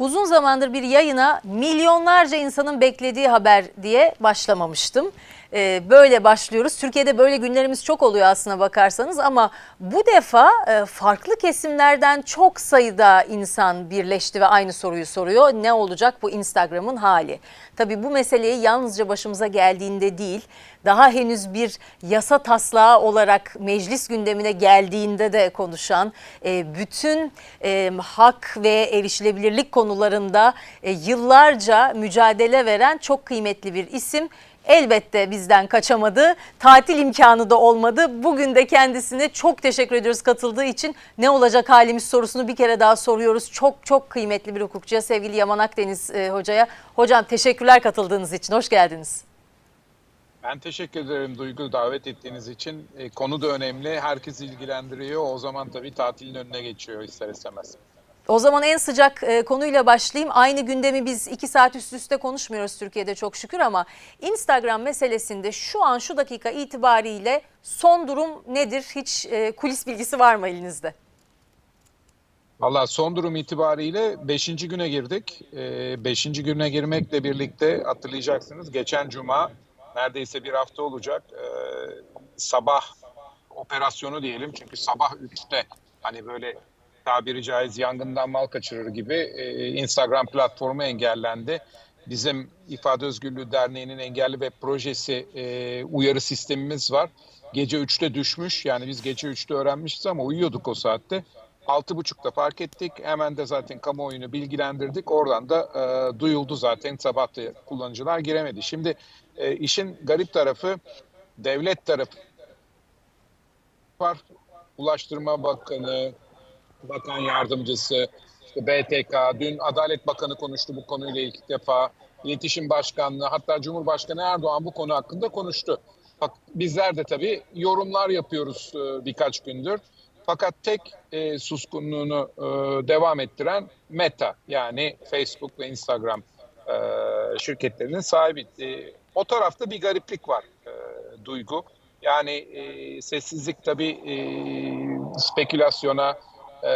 Uzun zamandır bir yayına milyonlarca insanın beklediği haber diye başlamamıştım. Ee, böyle başlıyoruz. Türkiye'de böyle günlerimiz çok oluyor aslına bakarsanız ama bu defa e, farklı kesimlerden çok sayıda insan birleşti ve aynı soruyu soruyor. Ne olacak bu Instagram'ın hali? Tabii bu meseleyi yalnızca başımıza geldiğinde değil, daha henüz bir yasa taslağı olarak meclis gündemine geldiğinde de konuşan, e, bütün e, hak ve erişilebilirlik konularında e, yıllarca mücadele veren çok kıymetli bir isim. Elbette bizden kaçamadı. Tatil imkanı da olmadı. Bugün de kendisine çok teşekkür ediyoruz katıldığı için. Ne olacak halimiz sorusunu bir kere daha soruyoruz. Çok çok kıymetli bir hukukçuya sevgili Yaman Akdeniz e, hocaya. Hocam teşekkürler katıldığınız için. Hoş geldiniz. Ben teşekkür ederim Duygu davet ettiğiniz için. E, konu da önemli. Herkes ilgilendiriyor. O zaman tabii tatilin önüne geçiyor ister istemez. O zaman en sıcak e, konuyla başlayayım. Aynı gündemi biz iki saat üst üste konuşmuyoruz Türkiye'de çok şükür ama Instagram meselesinde şu an şu dakika itibariyle son durum nedir? Hiç e, kulis bilgisi var mı elinizde? Valla son durum itibariyle 5. güne girdik. 5. güne girmekle birlikte hatırlayacaksınız geçen cuma neredeyse bir hafta olacak e, sabah operasyonu diyelim çünkü sabah 3'te hani böyle tabiri caiz yangından mal kaçırır gibi e, Instagram platformu engellendi. Bizim İfade Özgürlüğü Derneği'nin engelli web projesi e, uyarı sistemimiz var. Gece 3'te düşmüş yani biz gece 3'te öğrenmişiz ama uyuyorduk o saatte. 6.30'da fark ettik. Hemen de zaten kamuoyunu bilgilendirdik. Oradan da e, duyuldu zaten sabah da kullanıcılar giremedi. Şimdi e, işin garip tarafı devlet tarafı var. Ulaştırma Bakanı, Bakan Yardımcısı, işte BTK, dün Adalet Bakanı konuştu bu konuyla ilk defa. İletişim Başkanlığı, hatta Cumhurbaşkanı Erdoğan bu konu hakkında konuştu. Bak bizler de tabii yorumlar yapıyoruz e, birkaç gündür. Fakat tek e, suskunluğunu e, devam ettiren Meta yani Facebook ve Instagram e, şirketlerinin sahibi. E, o tarafta bir gariplik var e, Duygu. Yani e, sessizlik tabii e, spekülasyona, e,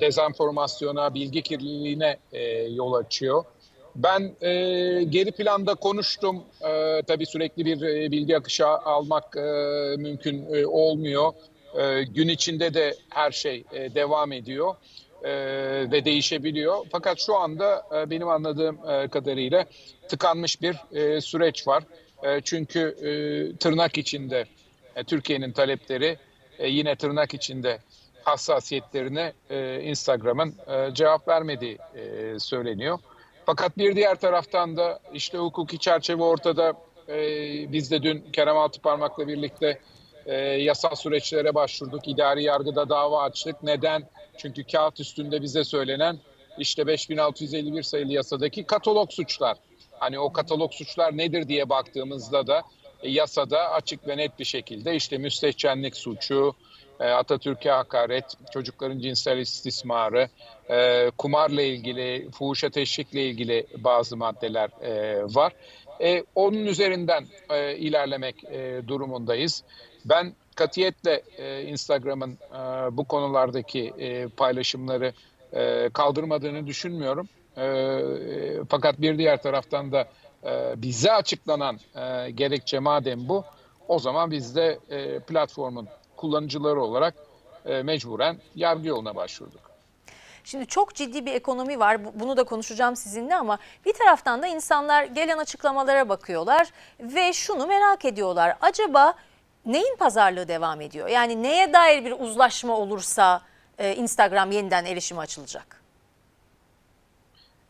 dezenformasyona, bilgi kirliliğine e, yol açıyor. Ben e, geri planda konuştum. E, tabii sürekli bir e, bilgi akışı almak e, mümkün e, olmuyor. E, gün içinde de her şey e, devam ediyor e, ve değişebiliyor. Fakat şu anda e, benim anladığım e, kadarıyla tıkanmış bir e, süreç var. E, çünkü e, tırnak içinde e, Türkiye'nin talepleri e, yine tırnak içinde hassasiyetlerine e, Instagram'ın e, cevap vermediği e, söyleniyor. Fakat bir diğer taraftan da işte hukuki çerçeve ortada. E, biz de dün Kerem Altıparmak'la birlikte e, yasal süreçlere başvurduk. İdari yargıda dava açtık. Neden? Çünkü kağıt üstünde bize söylenen işte 5651 sayılı yasadaki katalog suçlar. Hani o katalog suçlar nedir diye baktığımızda da e, yasada açık ve net bir şekilde işte müstehcenlik suçu, Atatürk'e hakaret, çocukların cinsel istismarı, e, kumarla ilgili, fuhuşa teşvikle ilgili bazı maddeler e, var. E, onun üzerinden e, ilerlemek e, durumundayız. Ben katiyetle e, Instagram'ın e, bu konulardaki e, paylaşımları e, kaldırmadığını düşünmüyorum. E, e, fakat bir diğer taraftan da e, bize açıklanan e, gerekçe madem bu, o zaman biz de e, platformun kullanıcıları olarak e, mecburen yargı yoluna başvurduk. Şimdi çok ciddi bir ekonomi var. Bu- Bunu da konuşacağım sizinle ama bir taraftan da insanlar gelen açıklamalara bakıyorlar ve şunu merak ediyorlar. Acaba neyin pazarlığı devam ediyor? Yani neye dair bir uzlaşma olursa e, Instagram yeniden erişime açılacak?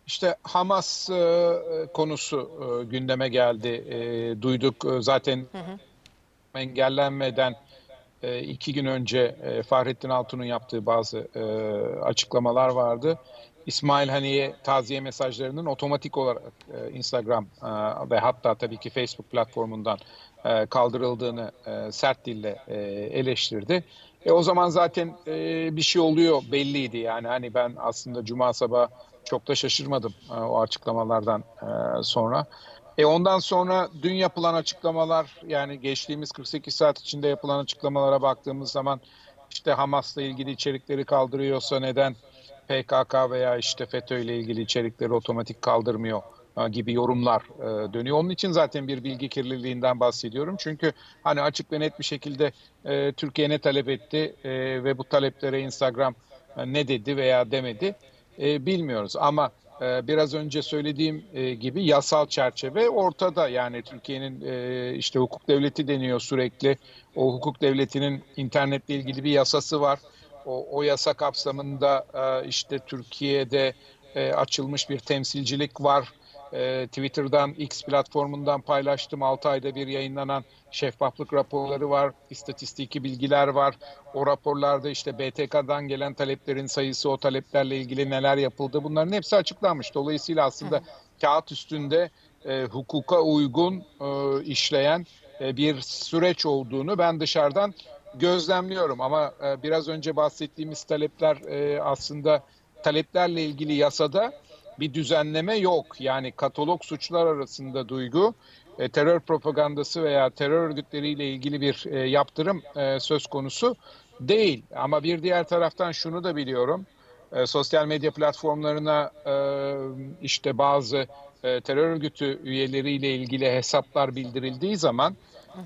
İşte Hamas e, konusu e, gündeme geldi. E, duyduk E, zaten engellenmeden e, iki gün önce e, Fahrettin Altun'un yaptığı bazı e, açıklamalar vardı. İsmail Haniye taziye mesajlarının otomatik olarak e, Instagram ve hatta tabii ki Facebook platformundan kaldırıldığını sert dille eleştirdi. E, o zaman zaten bir şey oluyor belliydi yani hani ben aslında Cuma sabahı çok da şaşırmadım o açıklamalardan sonra. E ondan sonra dün yapılan açıklamalar yani geçtiğimiz 48 saat içinde yapılan açıklamalara baktığımız zaman işte Hamas'la ilgili içerikleri kaldırıyorsa neden PKK veya işte FETÖ ile ilgili içerikleri otomatik kaldırmıyor e, gibi yorumlar e, dönüyor. Onun için zaten bir bilgi kirliliğinden bahsediyorum. Çünkü hani açık ve net bir şekilde e, Türkiye ne talep etti ve bu taleplere Instagram ne dedi veya demedi bilmiyoruz. Ama biraz önce söylediğim e, gibi yasal çerçeve ortada. Yani Türkiye'nin e, işte hukuk devleti deniyor sürekli. O hukuk devletinin internetle ilgili bir yasası var. O, o yasa kapsamında e, işte Türkiye'de açılmış bir temsilcilik var. E, Twitter'dan, X platformundan paylaştım. 6 ayda bir yayınlanan şeffaflık raporları var, istatistiki bilgiler var. O raporlarda işte BTK'dan gelen taleplerin sayısı, o taleplerle ilgili neler yapıldı bunların hepsi açıklanmış. Dolayısıyla aslında kağıt üstünde e, hukuka uygun e, işleyen e, bir süreç olduğunu ben dışarıdan gözlemliyorum. Ama e, biraz önce bahsettiğimiz talepler e, aslında taleplerle ilgili yasada bir düzenleme yok. Yani katalog suçlar arasında duygu, e, terör propagandası veya terör örgütleriyle ilgili bir e, yaptırım e, söz konusu değil. Ama bir diğer taraftan şunu da biliyorum. E, sosyal medya platformlarına e, işte bazı e, terör örgütü üyeleriyle ilgili hesaplar bildirildiği zaman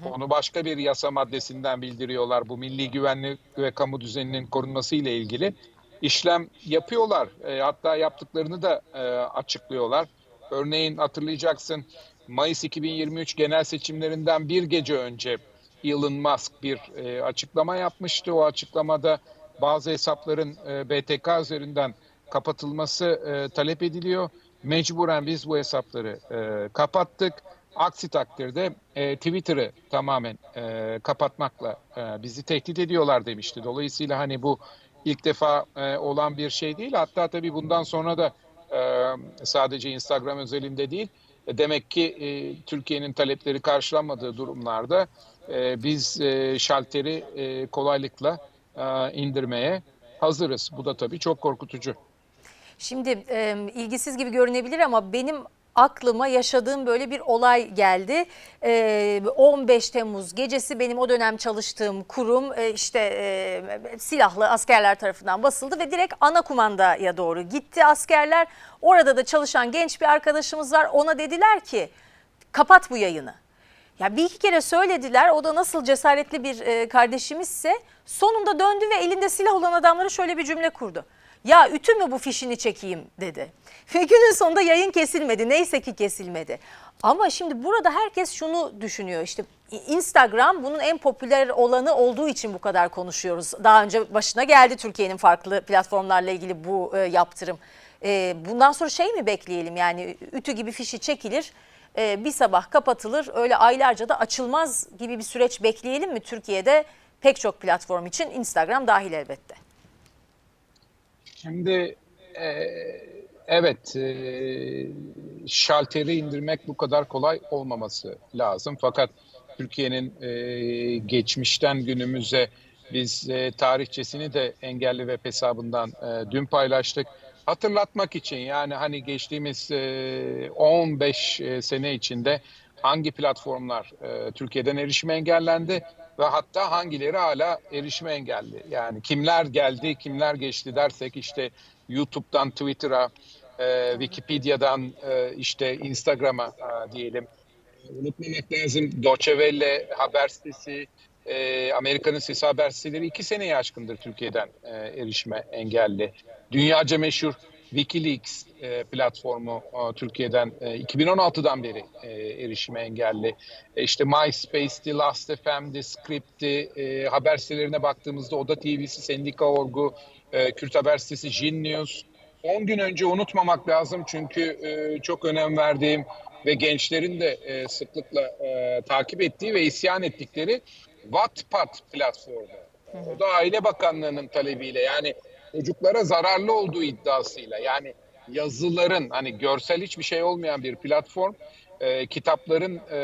onu başka bir yasa maddesinden bildiriyorlar. Bu milli güvenlik ve kamu düzeninin korunması ile ilgili işlem yapıyorlar. E, hatta yaptıklarını da e, açıklıyorlar. Örneğin hatırlayacaksın Mayıs 2023 genel seçimlerinden bir gece önce Elon Musk bir e, açıklama yapmıştı. O açıklamada bazı hesapların e, BTK üzerinden kapatılması e, talep ediliyor. Mecburen biz bu hesapları e, kapattık. Aksi takdirde e, Twitter'ı tamamen e, kapatmakla e, bizi tehdit ediyorlar demişti. Dolayısıyla hani bu ilk defa e, olan bir şey değil. Hatta tabii bundan sonra da e, sadece Instagram özelinde değil. Demek ki e, Türkiye'nin talepleri karşılanmadığı durumlarda e, biz e, şalteri e, kolaylıkla e, indirmeye hazırız. Bu da tabii çok korkutucu. Şimdi e, ilgisiz gibi görünebilir ama benim aklıma yaşadığım böyle bir olay geldi. E, 15 Temmuz gecesi benim o dönem çalıştığım kurum e, işte e, silahlı askerler tarafından basıldı ve direkt ana kumandaya doğru gitti askerler. Orada da çalışan genç bir arkadaşımız var. Ona dediler ki kapat bu yayını. Ya bir iki kere söylediler. O da nasıl cesaretli bir e, kardeşimizse sonunda döndü ve elinde silah olan adamlara şöyle bir cümle kurdu. Ya ütü mü bu fişini çekeyim dedi. Ve günün sonunda yayın kesilmedi. Neyse ki kesilmedi. Ama şimdi burada herkes şunu düşünüyor. İşte Instagram bunun en popüler olanı olduğu için bu kadar konuşuyoruz. Daha önce başına geldi Türkiye'nin farklı platformlarla ilgili bu e, yaptırım. E, bundan sonra şey mi bekleyelim yani ütü gibi fişi çekilir e, bir sabah kapatılır öyle aylarca da açılmaz gibi bir süreç bekleyelim mi Türkiye'de pek çok platform için Instagram dahil elbette. Şimdi e, evet e, şalteri indirmek bu kadar kolay olmaması lazım. Fakat Türkiye'nin e, geçmişten günümüze biz e, tarihçesini de engelli web hesabından e, dün paylaştık. Hatırlatmak için yani hani geçtiğimiz e, 15 e, sene içinde hangi platformlar e, Türkiye'den erişime engellendi ve hatta hangileri hala erişime engelli. Yani kimler geldi, kimler geçti dersek işte YouTube'dan Twitter'a, e, Wikipedia'dan e, işte Instagram'a e, diyelim. Unutmamak lazım Deutsche Welle haber sitesi, e, Amerika'nın sesi haber siteleri iki seneye aşkındır Türkiye'den e, erişime engelli. Dünyaca meşhur Wikileaks e, platformu e, Türkiye'den e, 2016'dan beri e, erişime engelli. E, işte MySpace'ti, Last.fm'di, Script'ti, e, haber sitelerine baktığımızda Oda TV'si, Sendika.org'u, e, Kürt haber sitesi Jin News. 10 gün önce unutmamak lazım çünkü e, çok önem verdiğim ve gençlerin de e, sıklıkla e, takip ettiği ve isyan ettikleri Wattpad platformu. O da Aile Bakanlığı'nın talebiyle yani çocuklara zararlı olduğu iddiasıyla yani yazıların hani görsel hiçbir şey olmayan bir platform e, kitapların e,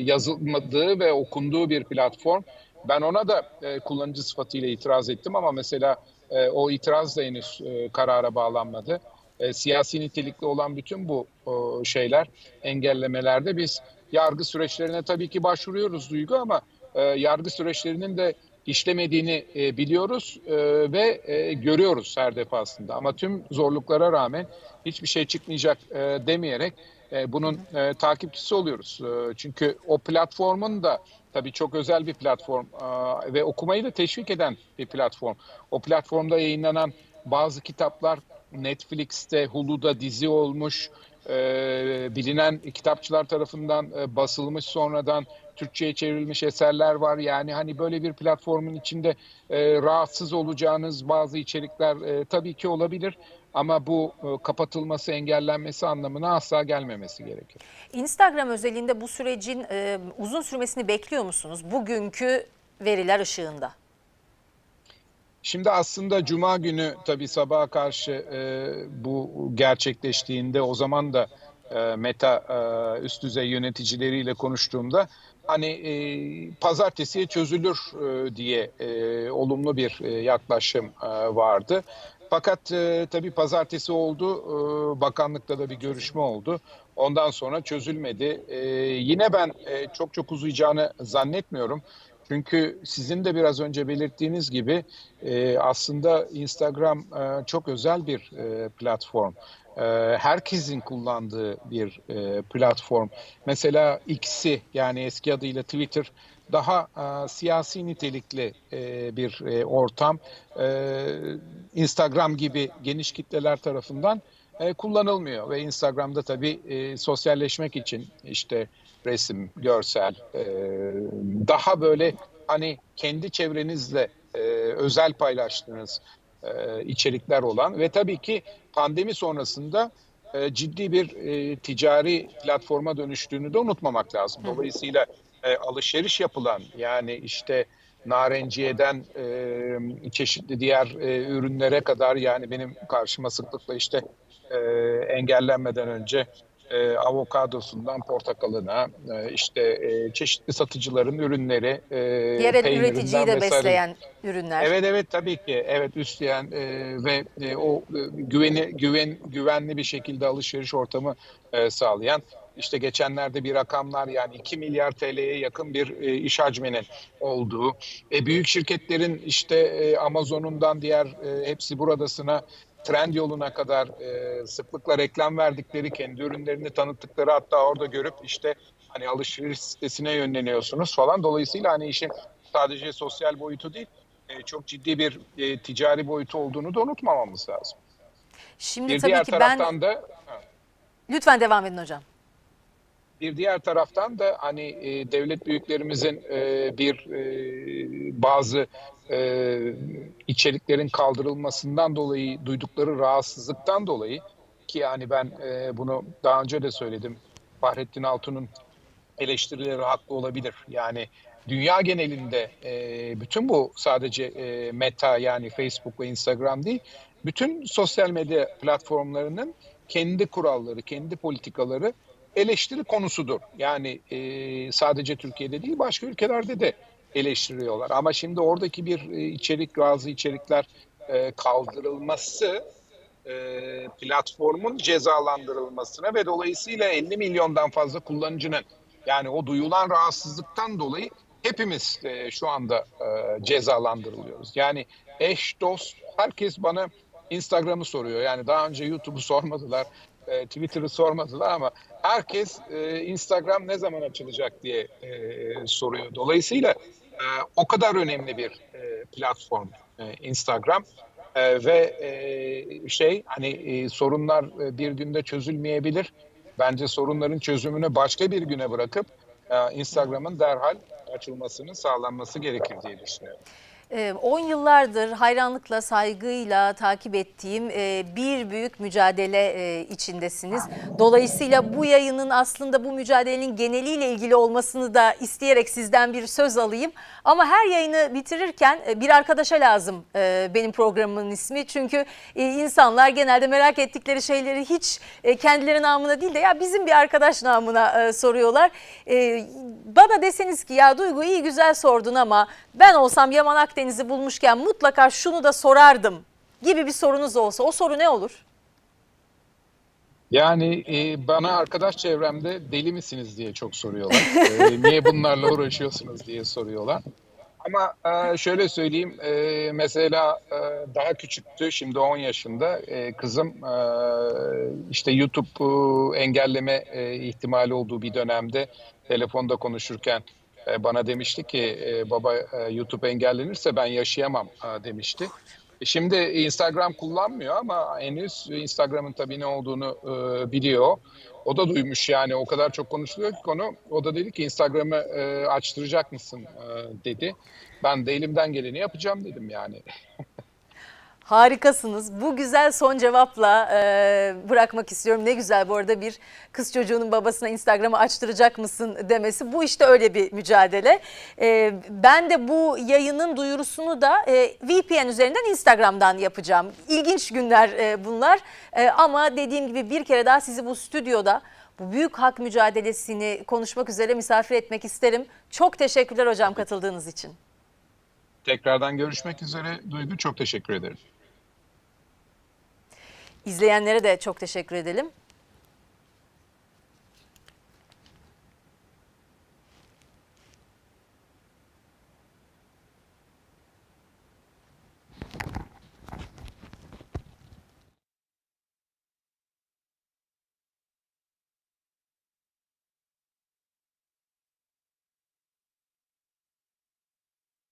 yazılmadığı ve okunduğu bir platform. Ben ona da e, kullanıcı sıfatıyla itiraz ettim ama mesela e, o itiraz da henüz e, karara bağlanmadı. E, siyasi nitelikli olan bütün bu o, şeyler engellemelerde biz yargı süreçlerine tabii ki başvuruyoruz Duygu ama e, yargı süreçlerinin de işlemediğini e, biliyoruz e, ve e, görüyoruz her defasında. Ama tüm zorluklara rağmen hiçbir şey çıkmayacak e, demeyerek e, bunun e, takipçisi oluyoruz. E, çünkü o platformun da tabii çok özel bir platform e, ve okumayı da teşvik eden bir platform. O platformda yayınlanan bazı kitaplar Netflix'te, Hulu'da dizi olmuş, e, bilinen kitapçılar tarafından e, basılmış sonradan Türkçe'ye çevrilmiş eserler var. Yani hani böyle bir platformun içinde e, rahatsız olacağınız bazı içerikler e, tabii ki olabilir. Ama bu e, kapatılması, engellenmesi anlamına asla gelmemesi gerekir. Instagram özelinde bu sürecin e, uzun sürmesini bekliyor musunuz? Bugünkü veriler ışığında. Şimdi aslında Cuma günü tabii sabaha karşı e, bu gerçekleştiğinde o zaman da e, Meta e, üst düzey yöneticileriyle konuştuğumda hani e, pazartesiye çözülür e, diye e, olumlu bir e, yaklaşım e, vardı. Fakat e, tabii pazartesi oldu, e, bakanlıkta da bir görüşme oldu. Ondan sonra çözülmedi. E, yine ben e, çok çok uzayacağını zannetmiyorum. Çünkü sizin de biraz önce belirttiğiniz gibi e, aslında Instagram e, çok özel bir e, platform. Herkesin kullandığı bir platform. Mesela X'i yani eski adıyla Twitter daha siyasi nitelikli bir ortam. Instagram gibi geniş kitleler tarafından kullanılmıyor ve Instagram'da tabii sosyalleşmek için işte resim, görsel, e, daha böyle hani kendi çevrenizle e, özel paylaştığınız e, içerikler olan ve tabii ki pandemi sonrasında e, ciddi bir e, ticari platforma dönüştüğünü de unutmamak lazım. Dolayısıyla e, alışveriş yapılan yani işte narenciyeden e, çeşitli diğer e, ürünlere kadar yani benim karşıma sıklıkla işte e, engellenmeden önce e, avokadosundan portakalına e, işte e, çeşitli satıcıların ürünleri e, Yerel üreticiyi de vesaire. besleyen ürünler. Evet evet tabii ki evet üstleyen e, ve e, o e, güveni güven güvenli bir şekilde alışveriş ortamı e, sağlayan işte geçenlerde bir rakamlar yani 2 milyar TL'ye yakın bir e, iş hacminin olduğu e, büyük şirketlerin işte e, Amazon'undan diğer e, hepsi buradasına trend yoluna kadar e, sıklıkla reklam verdikleri kendi ürünlerini tanıttıkları hatta orada görüp işte hani alışveriş sitesine yönleniyorsunuz falan dolayısıyla hani işin sadece sosyal boyutu değil e, çok ciddi bir e, ticari boyutu olduğunu da unutmamamız lazım. Şimdi Bir tabii diğer ki ben taraftan da lütfen devam edin hocam. Bir diğer taraftan da hani e, devlet büyüklerimizin e, bir e, bazı e, içeriklerin kaldırılmasından dolayı duydukları rahatsızlıktan dolayı ki yani ben e, bunu daha önce de söyledim Fahrettin Altun'un eleştirileri haklı olabilir. Yani dünya genelinde e, bütün bu sadece e, Meta yani Facebook ve Instagram değil, bütün sosyal medya platformlarının kendi kuralları, kendi politikaları eleştiri konusudur. Yani e, sadece Türkiye'de değil başka ülkelerde de eleştiriyorlar. Ama şimdi oradaki bir e, içerik, bazı içerikler e, kaldırılması e, platformun cezalandırılmasına ve dolayısıyla 50 milyondan fazla kullanıcının yani o duyulan rahatsızlıktan dolayı hepimiz e, şu anda e, cezalandırılıyoruz. Yani eş, dost, herkes bana Instagram'ı soruyor. Yani daha önce YouTube'u sormadılar, e, Twitter'ı sormadılar ama herkes e, Instagram ne zaman açılacak diye e, soruyor. Dolayısıyla e, o kadar önemli bir e, platform e, Instagram. E, ve e, şey hani e, sorunlar e, bir günde çözülmeyebilir. Bence sorunların çözümünü başka bir güne bırakıp e, Instagram'ın derhal açılmasının sağlanması gerekir diye düşünüyorum. 10 Ee, yıllardır hayranlıkla, saygıyla takip ettiğim e, bir büyük mücadele e, içindesiniz. Dolayısıyla bu yayının aslında bu mücadelenin geneliyle ilgili olmasını da isteyerek sizden bir söz alayım. Ama her yayını bitirirken e, bir arkadaşa lazım benim programımın ismi. Çünkü insanlar genelde merak ettikleri şeyleri hiç kendileri namına değil de ya bizim bir arkadaş namına soruyorlar. Bana deseniz ki ya Duygu iyi güzel sordun ama ben olsam Yaman Akdeniz'i bulmuşken mutlaka şunu da sorardım gibi bir sorunuz olsa o soru ne olur? Yani e, bana arkadaş çevremde deli misiniz diye çok soruyorlar. E, niye bunlarla uğraşıyorsunuz diye soruyorlar. Ama e, şöyle söyleyeyim, e, mesela e, daha küçüktü, şimdi 10 yaşında. E, kızım e, işte YouTube e, engelleme e, ihtimali olduğu bir dönemde telefonda konuşurken bana demişti ki e, baba e, YouTube engellenirse ben yaşayamam e, demişti. Şimdi Instagram kullanmıyor ama henüz Instagram'ın tabii ne olduğunu e, biliyor. O da duymuş yani o kadar çok konuşuluyor ki konu. O da dedi ki Instagram'ı e, açtıracak mısın e, dedi. Ben de elimden geleni yapacağım dedim yani. Harikasınız. Bu güzel son cevapla e, bırakmak istiyorum. Ne güzel bu arada bir kız çocuğunun babasına Instagram'ı açtıracak mısın demesi. Bu işte öyle bir mücadele. E, ben de bu yayının duyurusunu da e, VPN üzerinden Instagram'dan yapacağım. İlginç günler e, bunlar. E, ama dediğim gibi bir kere daha sizi bu stüdyoda bu büyük hak mücadelesini konuşmak üzere misafir etmek isterim. Çok teşekkürler hocam katıldığınız için. Tekrardan görüşmek üzere Duygu çok teşekkür ederim. İzleyenlere de çok teşekkür edelim.